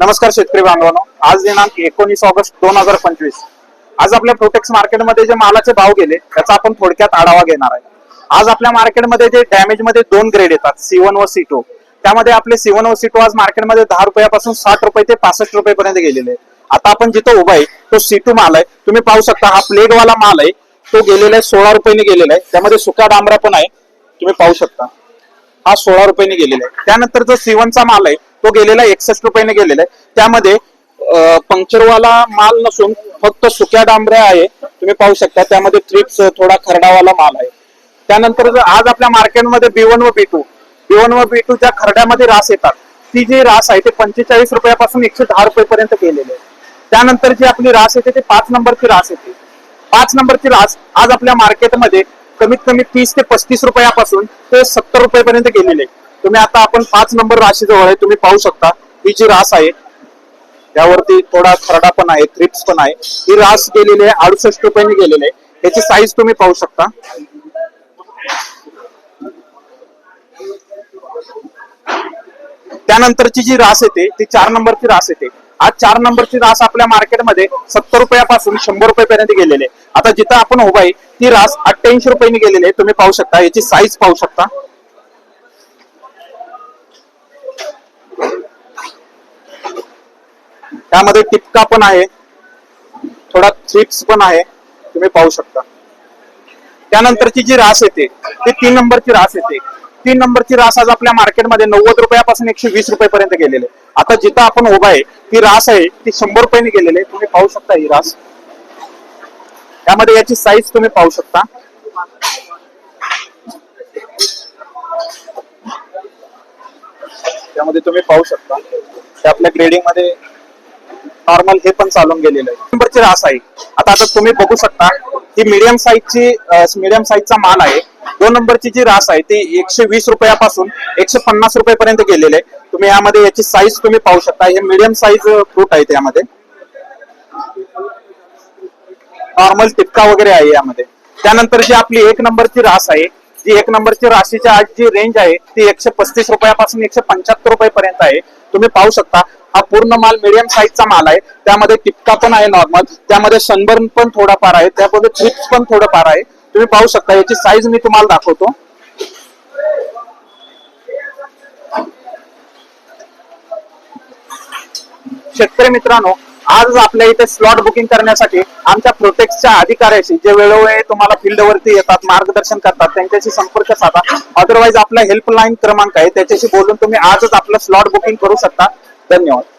नमस्कार शेतकरी बांधवांनो. आज दिनांक एकोणीस ऑगस्ट दोन हजार पंचवीस. आज आपल्या प्रोटेक्स मार्केटमध्ये जे मालाचे भाव गेले त्याचा आपण थोडक्यात आढावा घेणार आहे. आज आपल्या मार्केटमध्ये जे डॅमेजमध्ये दोन ग्रेड येतात सी वन व सी टू त्यामध्ये आपले सी वन व सी टू आज मार्केटमध्ये दहा रुपयापासून साठ रुपये ते पासष्ट रुपयेपर्यंत गेलेले आहे आता आपण जिथं उभा आहे तो सी टू माल आहे. तुम्ही पाहू शकता हा प्लेटवाला माल आहे. तो गेलेला आहे सोळा रुपयाने गेलेला आहे. त्यामध्ये सुका डांबरा पण आहे. तुम्ही पाहू शकता. हा सोळा रुपयाने गेलेला आहे. त्यानंतर जो सिवनचा माल आहे. तो गेलेला एकसष्ट रुपयाने गेलेला आहे. त्यामध्ये पंक्चरवाला माल नसून फक्त सुक्या डांबऱ्या आहे. तुम्ही पाहू शकता त्यामध्ये ट्रिप्स थोडा खरडावाला माल आहे. त्यानंतर आज आपल्या मार्केटमध्ये बी वन व बी टू बी वन व बी टू ज्या खरड्यामध्ये रास येतात ती जी रास आहे ते पंचेचाळीस रुपयापासून एकशे दहा रुपयेपर्यंत गेलेली आहे. त्यानंतर जी आपली रास येते ते पाच नंबरची रास येते. पाच नंबरची रास आज आपल्या मार्केटमध्ये कमीत कमी तीस ते पस्तीस रुपयापासून ते सत्तर रुपयापर्यंत गेलेले आहे. तुम्ही आता आपण पाच नंबर राशी जवळ आहे तुम्ही पाहू शकता. ही जी रास आहे त्यावरती थोडा खरडा पण आहे क्रिप्स पण आहे. ही रास गेलेली आहे अडुसष्ट रुपयाने गेलेली आहे. याची साईज तुम्ही पाहू शकता. त्यानंतरची जी रास येते ती चार नंबरची रास येते आज चार नंबरची रास आपल्या मार्केटमध्ये सत्तर रुपयापासून शंभर रुपयापर्यंत गेलेली आहे. आता जिथं आपण उभा आहे ती रास अठ्ठ्याऐंशी रुपयांनी गेलेली आहे तुम्ही पाहू शकता. याची साईज पाहू शकता. त्यामध्ये टिपका पण आहे. थोडा थ्रिप्स पण आहे. तुम्ही पाहू शकता. त्यानंतरची जी रास येते ती तीन नंबरची रास येते. तीन नंबरची रास आज आपल्या मार्केटमध्ये नव्वद रुपयापासून एकशे वीस रुपयापर्यंत गेलेले आता जिथं आपण उभा आहे ती रास आहे ती शंभर रुपयाने गेलेली आहे. तुम्ही पाहू शकता ही रास. त्यामध्ये याची साईज तुम्ही पाहू शकता. त्यामध्ये तुम्ही पाहू शकता. ते आपल्या ग्रेडिंगमध्ये नॉर्मल हे पण चालून गेलेलं आहे. नंबरची रास आहे. आता आता तुम्ही बघू शकता ही मीडियम साईजची मीडियम साईजचा माल आहे. दोन नंबरची जी रास आहे ती एकशे वीस रुपयापासून एकशे पन्नास रुपयापर्यंत गेलेले आहे. तुम्ही यामध्ये याची साईज तुम्ही पाहू शकता. हे मीडियम साईज फ्रूट आहे त्यामध्ये. नॉर्मल टिपका वगैरे आहे यामध्ये. त्यानंतर जी आपली एक नंबरची रास आहे जी एक नंबरची राशीची आज जी रेंज आहे ती एकशे पस्तीस रुपयापासून एकशे पंच्याहत्तर रुपयापर्यंत आहे. तुम्ही पाहू शकता हा पूर्ण माल मिडियम साईजचा माल आहे. त्यामध्ये टिपका पण आहे नॉर्मल त्यामध्ये सनबर्न पण थोडाफार आहे त्यामध्ये थ्रिप्स पण थोडंफार आहे. तुम्ही पाहू शकता याची साईज मी तुम्हाला दाखवतो. शेतकरी मित्रांनो आज आपल्या इथे स्लॉट बुकिंग करण्यासाठी आमच्या प्रोटेक्सच्या अधिकाऱ्याशी जे वेळोवेळी तुम्हाला फील्डवरती येतात मार्गदर्शन करतात त्यांच्याशी संपर्क साधा. अदरवाईज आपला हेल्पलाईन क्रमांक आहे त्याच्याशी बोलून तुम्ही आजच आपलं स्लॉट बुकिंग करू शकता. धन्यवाद.